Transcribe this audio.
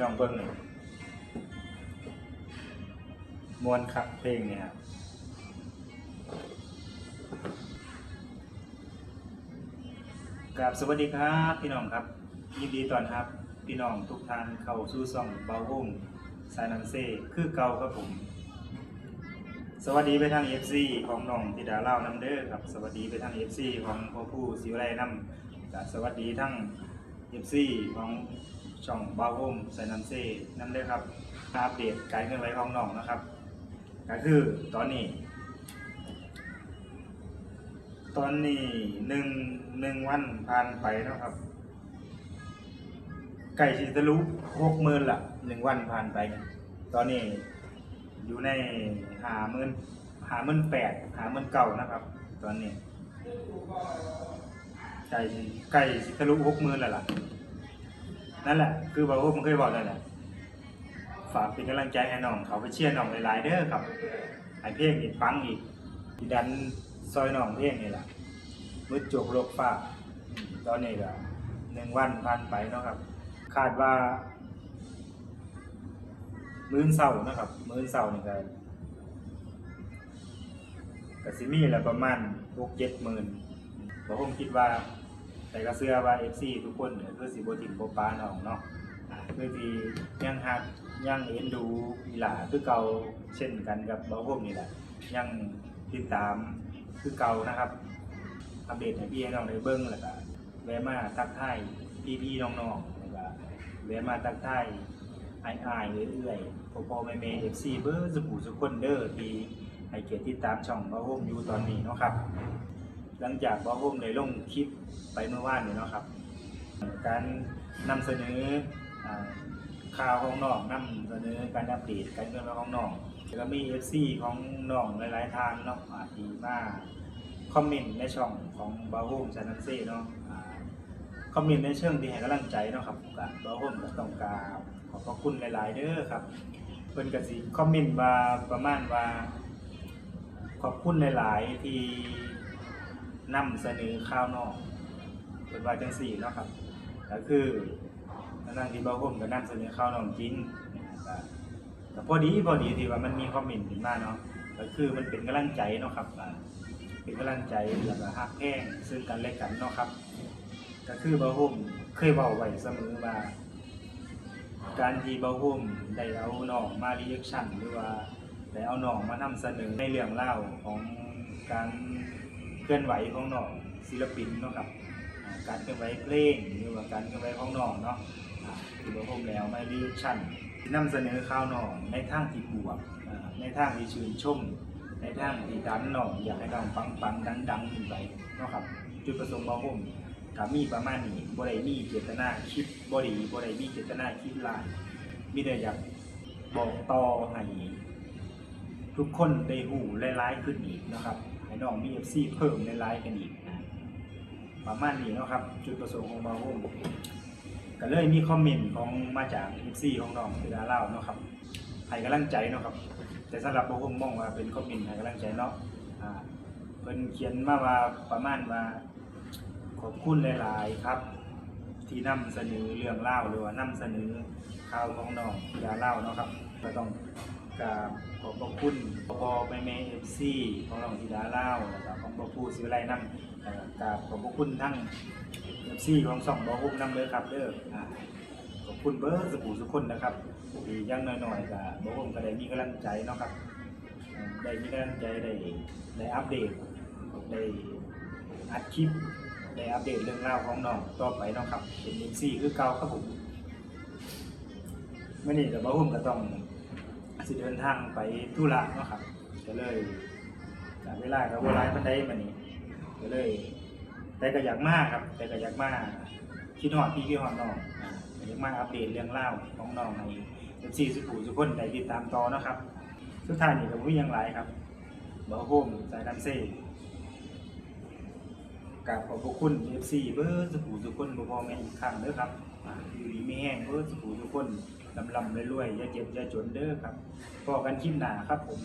น้องเบิ้งมวนคักเพลงเนี่ยครับกับสวัสดีครับพี่น้องครับ ยินดีต้อนรับ พี่น้องทุกท่านเข้าสู่ช่องเบาหุ่งสายนันเซ่คือเก่าครับผม สวัสดีไปทาง FC ของน้องธิดาเล่าน้ำเด้อครับ สวัสดีไปทาง FC ของพ่อผู้ศิวไลน้ำกับสวัสดีทั้ง FC ของ ช่องบาวโฮมไซนันเซ่นั่นเด้อครับมาอัปเดตการเคลื่อนไหวของน้องนะครับ ก็คือตอนนี้ ตอนนี้หนึ่งหนึ่งวันผ่านไปนะครับ ไก่ชิตะลุหกหมื่นละหนึ่งวันผ่านไป ตอนนี้อยู่ในหาหมื่นหาหมื่นแปดหาหมื่นเก่านะครับ ตอนนี้ไก่ไก่สิทะลุหกหมื่นแล้วล่ะ นั่นแหละ คือบาโฮมันเคยบอกนั่นแหละฝากเป็นกำลังใจให้น้องเขาไปเชียร์น้องหลายๆเด้อครับไอเพลงอีกปังอีกดันซอยน้องเพลงนี่แหละมืดจกโลกฟ้าตอนนี้ก็หนึ่งวันผ่านไปเนาะครับ คาดว่า มื้อเสาร์นะครับ มื้อเสาร์นี่ก็ก็สิมีแหละประมาณหกเจ็ดหมื่นผมคิดว่า แต่ก็เสื้อว่า FC ทุกคนเนี่ยคือสิบ่ถิ่มบ่ปาน้องเนาะอ่าคือที่ยังฮักยังเอ็นดูอีหลาคือเก่าเช่นกันกับบ่าวผมนี่แหละยังติดตามคือเก่านะครับอัปเดตให้พี่ให้น้องได้เบิ่งแล้วก็แวะมาทักทายพี่ๆน้องๆแล้วก็แวะมาทักทายอายๆเรื่อยๆพอๆแม่ๆ FC เบิ่สุผู้สุคนเด้อที่ให้เกียรติติดตามช่องบ่าวผมอยู่ตอนนี้เนาะครับ หลังจากบ่าผมได้ลงคลิปไปเมื่อวานนี้เนาะครับ การนำเสนอข่าวของน้องนำเสนอการอัปเดตการเงินของน้องแล้วก็มี FC ของน้องหลายๆทางเนาะอาที่มาคอมเมนต์ในช่องของบาโฮมชานันเซ่เนาะคอมเมนต์ในเชิงที่ให้กำลังใจเนาะครับกับบาโฮมก็ต้องกราบขอบพระคุณหลาย ๆเด้อครับเพิ่นก็สิคอมเมนต์ว่าประมาณว่า ขอบคุณหลาย ๆ ที่ นำเสนอข่าวนอกเป็นว่าจังสี่เนาะครับก็คือนั่งที่บ้าผมก็นำเสนอข่าวนองจริงก็ก็พอดีพอดีที่ว่ามันมีคอมเมนต์ขึ้นมาเนาะก็คือมันเป็นกำลังใจเนาะครับเป็นกำลังใจแล้วก็ฮักแพงซึ่งกันและกันเนาะครับ ก็คือบ้าผมเคยเบอกไว้เสมอว่าการที่บ้าผมได้เอานองมารีแอคชั่นหรือว่าได้เอานองมานำเสนอในเรื่องเล่าของการ ลื่อนไหวของน้องศิลปินเนาะครับการเคลื่อนไหวเพลงหรือว่าการเคลื่อนไหวของน้องเนาะอ่าที่บอกผมแล้วไม่รีแอคชั่นนำเสนอข่าวน้องในทางที่บวกในทางที่ชื่นชมในทางที่ดันน้องอยากให้น้องปังปังดังดังขึ้นไปเนาะครับจุดประสงค์ของผมก็มีประมาณนี้บ่ได้มีเจตนาคิดบ่ดีบ่ได้มีเจตนาคิดร้ายมีแต่อยากบอกต่อให้ ทุกคนได้หูหลายๆขึ้นอีกนะครับให้น้องมี FC เพิ่มหลายๆกันอีกนะประมาณนี้นะครับ จุดประสงค์ของบาโฮมก็เลยมีคอมเมนต์ของมาจาก FC ของน้องคือดาเล่านะครับให้กำลังใจนะครับ แต่สำหรับบาโฮมมองว่าเป็นคอมเมนต์ให้กำลังใจเนาะอ่าเพิ่นเขียนมาว่าประมาณว่าขอบคุณหลาย ๆ ครับ ที่นำเสนอเรื่องเล่าหรือว่านำเสนอข่าวของน้องดาเล่าเนาะครับก็ต้อง กราบขอบพระคุณพอแม่แม่เอฟซีของน้องธิดาเล่าแล้วก็ของพ่อผู้ศิวไลนำอ่ากราบขอบพระคุณทั้งเอฟซีของสองบอฮุกนำเลยครับเด้อขอบคุณเบอร์สบู่สุกคนนะครับที่ยังน้อยๆกับบอฮุกก็ได้มีกำลังใจเนาะครับได้มีกำลังใจได้ได้อัปเดตได้อัดคลิปได้อัปเดตเรื่องราวของน้องต่อไปเนาะครับเป็นเอฟซีคือเก่าครับผมเมื่อนี้กับบอฮุกก็ต้อง สิเดินทางไปธุระเนาะครับก็เลยจากเวลากับเวลามันได้มานี้ก็เลย แต่ก็อยากมากครับ แต่ก็อยากมากคิดหอดพี่คิดหอดน้องอยาก็อยากมาอัปเดตเรื่องเล่าของน้องในเอฟซีสุขุสุขคนได้ติดตามต่อนะครับ สุดท้ายนี่ก็ไม่ยังไลายครับเบอร์โฮมสายดันเซ่ กับขอบพระคุณเอฟซีเบอร์สุขุสุขคนบ่พอแม่อีกครั้งเด้อครับอ่าอยู่ดีไม่แห้งเบอร์สุขุสุขคนลำลำรวยๆอย่าเจ็บอย่าจนเด้อครับพอกันคลิปหนาครับผม